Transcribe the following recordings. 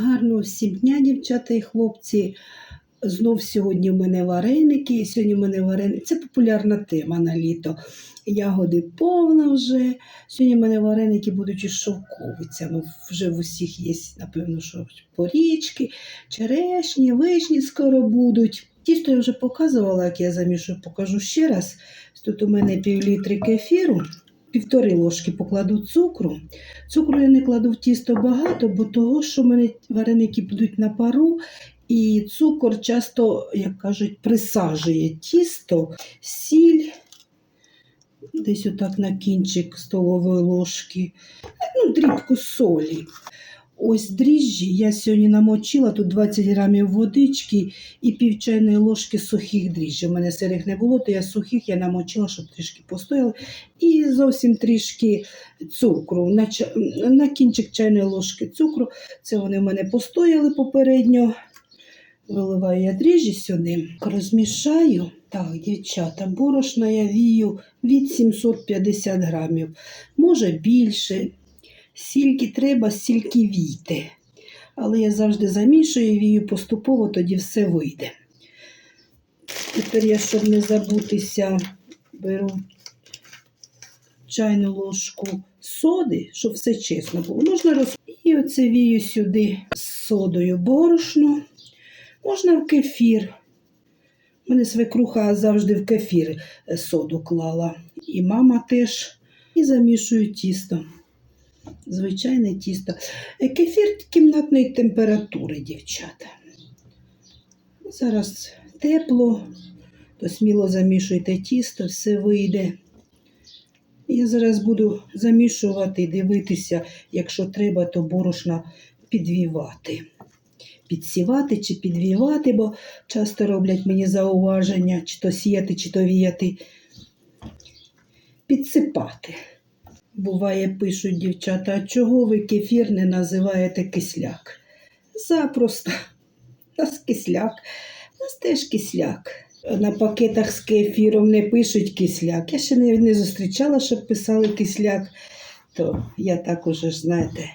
Гарного всім дня, дівчата і хлопці. Знов сьогодні в мене вареники. Сьогодні в мене вареники. Це популярна тема на літо. Ягоди повно вже. Сьогодні в мене вареники будуть із шовковицями. Вже в усіх є, напевно, що порічки, черешні, вишні скоро будуть. Тісто я вже показувала, як я замішую, покажу ще раз. Тут у мене півлітри кефіру, півтори ложки покладу цукру. Цукру я не кладу в тісто багато, бо того, що в мене вареники будуть на пару, і цукор часто, як кажуть, присаджує тісто, сіль, десь отак на кінчик столової ложки, ну, дрібку солі. Ось дріжджі я сьогодні намочила тут 20 грамів водички і пів чайної ложки сухих дріжджів. У мене сирих не було, то я сухих я намочила, щоб трішки постояли. І зовсім трішки цукру. На, на кінчик чайної ложки цукру. Це вони в мене постояли попередньо. Виливаю я дріжджі сюди, розмішаю. Так, дівчата, борошна я вію від 750 грамів, може більше. Скільки треба, стільки війте. Але я завжди замішую і вію поступово, тоді все вийде. Тепер я, щоб не забутися, беру чайну ложку соди, щоб все чесно було. Можна роз... І оце вію сюди з содою борошно. Можна в кефір. У мене свекруха завжди в кефір е, соду клала. І мама теж. І замішую тісто. Звичайне тісто. Е, Кефір кімнатної температури, дівчата. Зараз тепло, то сміло замішуйте тісто, все вийде. Я зараз буду замішувати і дивитися, якщо треба, то борошна підвівати. Підсівати чи підвівати, бо часто роблять мені зауваження, чи то сіяти, чи то віяти. Підсипати. Буває, пишуть дівчата, а чого ви кефір не називаєте кисляк? Запросто. У нас кисляк, у нас теж кисляк. На пакетах з кефіром не пишуть кисляк. Я ще не, не зустрічала, щоб писали кисляк, то я так уже знаєте,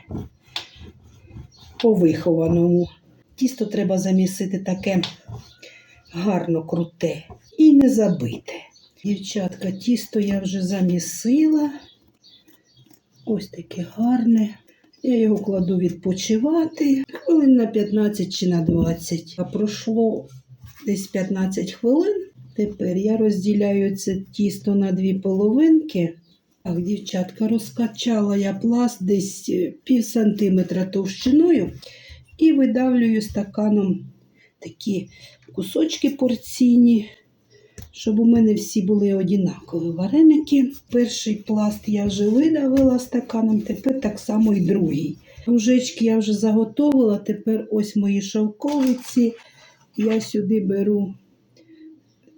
по вихованому. Тісто треба замісити таке гарно круте і не забите. Дівчатка, тісто я вже замісила. Ось таке гарне. Я його кладу відпочивати хвилин на 15 чи на 20. А пройшло десь 15 хвилин. Тепер я розділяю це тісто на дві половинки. Так, дівчатка, розкачала я пласт десь е, пів сантиметра товщиною і видавлюю стаканом такі кусочки порційні, щоб у мене всі були однакові вареники. Перший пласт я вже видавила стаканом, тепер так само і другий. Кружечки я вже заготовила, тепер ось мої шовковиці. Я сюди беру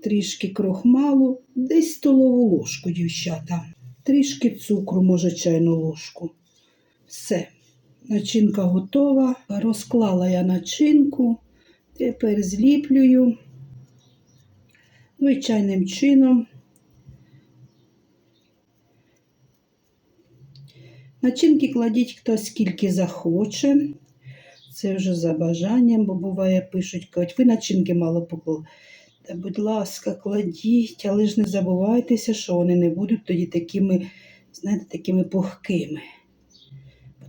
трішки крохмалу, десь столову ложку, дівчата. Трішки цукру, може, чайну ложку. Все. Начинка готова. Розклала я начинку. Тепер зліплюю звичайним чином. Начинки кладіть хто скільки захоче. Це вже за бажанням, бо буває, пишуть, кажуть, ви начинки мало поклали. Та, будь ласка, кладіть, але ж не забувайтеся, що вони не будуть тоді такими, знаєте, такими пухкими.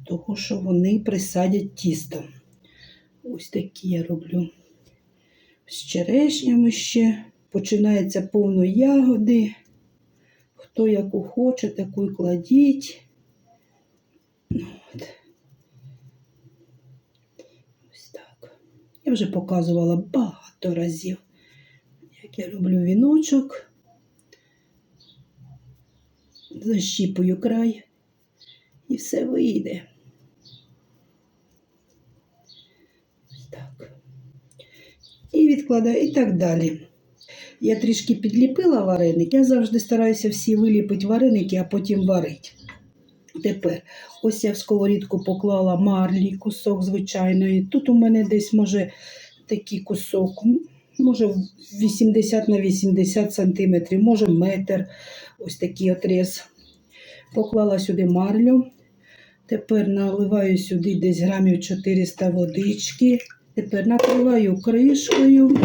Тому що вони присадять тісто. Ось такі я роблю. З черешнями ще. Починається повно ягоди. Хто яку хоче, таку й кладіть. Ну, От. Ось так. Я вже показувала багато разів, як я роблю віночок. Защіпую край і все вийде. Ось так. І відкладаю, і так далі. Я трішки підліпила вареник. Я завжди стараюся всі виліпити вареники, а потім варити. Тепер ось я в сковорідку поклала марлі, кусок звичайної. Тут у мене десь, може, такий кусок, може 80 на 80 сантиметрів, може метр. Ось такий отріз. Поклала сюди марлю, Тепер наливаю сюди десь грамів 400 водички. Тепер накриваю кришкою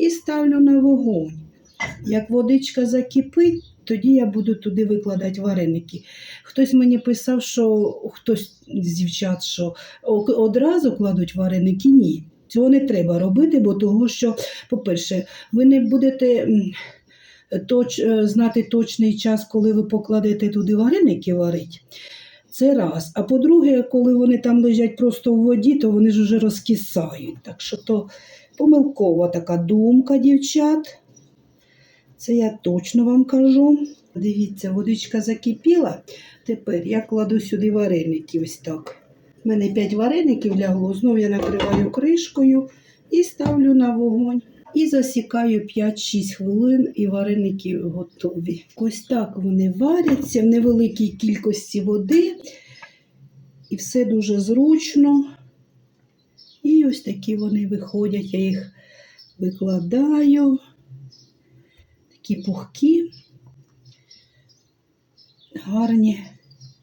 і ставлю на вогонь. Як водичка закипить, тоді я буду туди викладати вареники. Хтось мені писав, що хтось з дівчат, що одразу кладуть вареники. Ні. Цього не треба робити, бо того, що, по-перше, ви не будете точ, е, знати точний час, коли ви покладете туди вареники варить. Це раз. А по-друге, коли вони там лежать просто у воді, то вони ж вже розкисають. Так що то помилкова така думка, дівчат. Це я точно вам кажу. Дивіться, водичка закипіла. Тепер я кладу сюди вареники ось так. У мене 5 вареників лягло, знову я накриваю кришкою і ставлю на вогонь. І засікаю 5-6 хвилин, і вареники готові. Ось так вони варяться в невеликій кількості води. І все дуже зручно. І ось такі вони виходять. Я їх викладаю. Такі пухкі, гарні.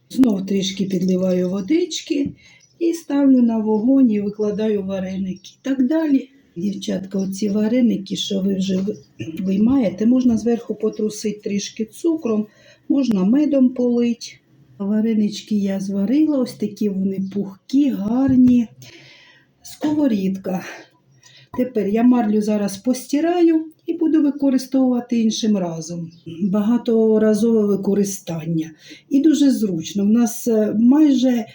Знову трішки підливаю водички і ставлю на вогонь і викладаю вареники. І так далі. Дівчатка, оці вареники, що ви вже виймаєте, можна зверху потрусити трішки цукром, можна медом полити. Варенички я зварила, ось такі вони пухкі, гарні. Сковорідка. Тепер я марлю зараз постираю і буду використовувати іншим разом. Багаторазове використання. І дуже зручно. У нас е, майже е,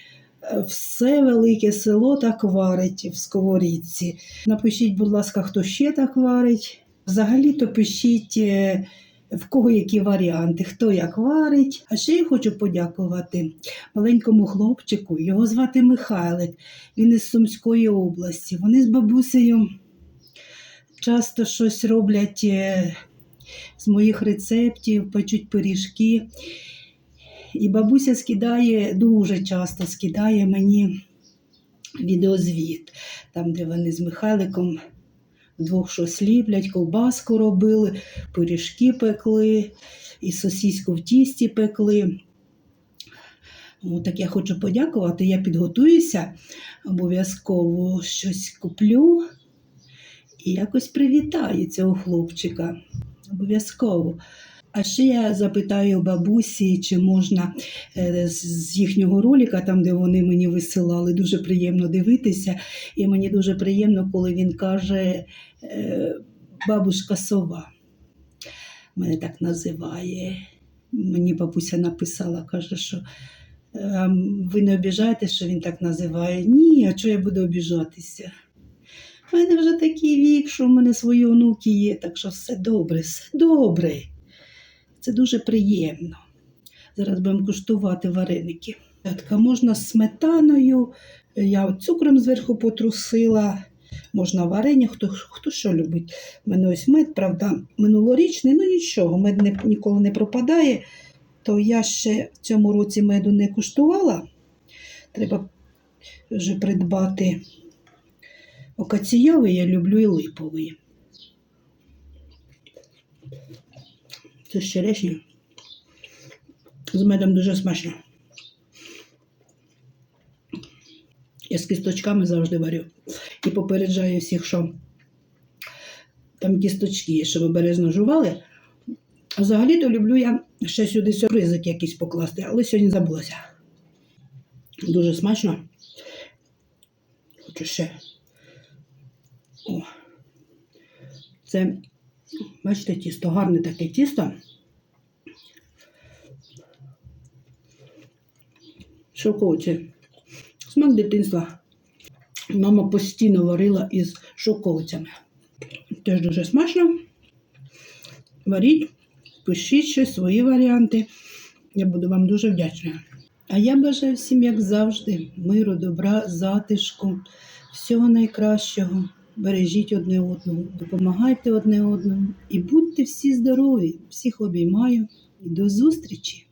все велике село так варить в сковорідці. Напишіть, будь ласка, хто ще так варить. Взагалі-то пишіть, е, в кого які варіанти, хто як варить. А ще я хочу подякувати маленькому хлопчику. Його звати Михайлик. Він із Сумської області. Вони з бабусею часто щось роблять е, з моїх рецептів, печуть пиріжки. І бабуся скидає, дуже часто скидає мені відеозвіт, там, де вони з Михайликом вдвох щось ліплять, ковбаску робили, пиріжки пекли, і сосіську в тісті пекли. Так я хочу подякувати. Я підготуюся, обов'язково щось куплю і якось привітаю цього хлопчика. Обов'язково. А ще я запитаю бабусі, чи можна е, з- їхнього ролика, там, де вони мені висилали, дуже приємно дивитися. І мені дуже приємно, коли він каже е, бабушка сова. Мене так називає. Мені бабуся написала, каже, що «Е, ви не обіжаєте, що він так називає? Ні, а чого я буду обіжатися? У мене вже такий вік, що в мене свої онуки є, так що все добре, все добре. Це дуже приємно. Зараз будемо куштувати вареники. Можна з сметаною, я цукром зверху потрусила, можна варення, хто, хто що любить. У мене ось мед, правда, минулорічний, ну нічого, мед не, ніколи не пропадає, то я ще в цьому році меду не куштувала. Треба вже придбати окаційовий, я люблю і липовий. Це з черешні. З медом дуже смачно. Я з кісточками завжди варю. І попереджаю всіх, що там кісточки щоб обережно жували. Взагалі-то люблю я ще сюди сюрпризик якийсь покласти, але сьогодні забулася. Дуже смачно. Хочу ще. О. Це, бачите, тісто, гарне таке тісто. Шовковиці. Смак дитинства. Мама постійно варила із шовковицями. Теж дуже смачно. Варіть, пишіть ще свої варіанти. Я буду вам дуже вдячна. А я бажаю всім, як завжди, миру, добра, затишку, всього найкращого. Бережіть одне одного, допомагайте одне одному і будьте всі здорові. Всіх обіймаю і до зустрічі!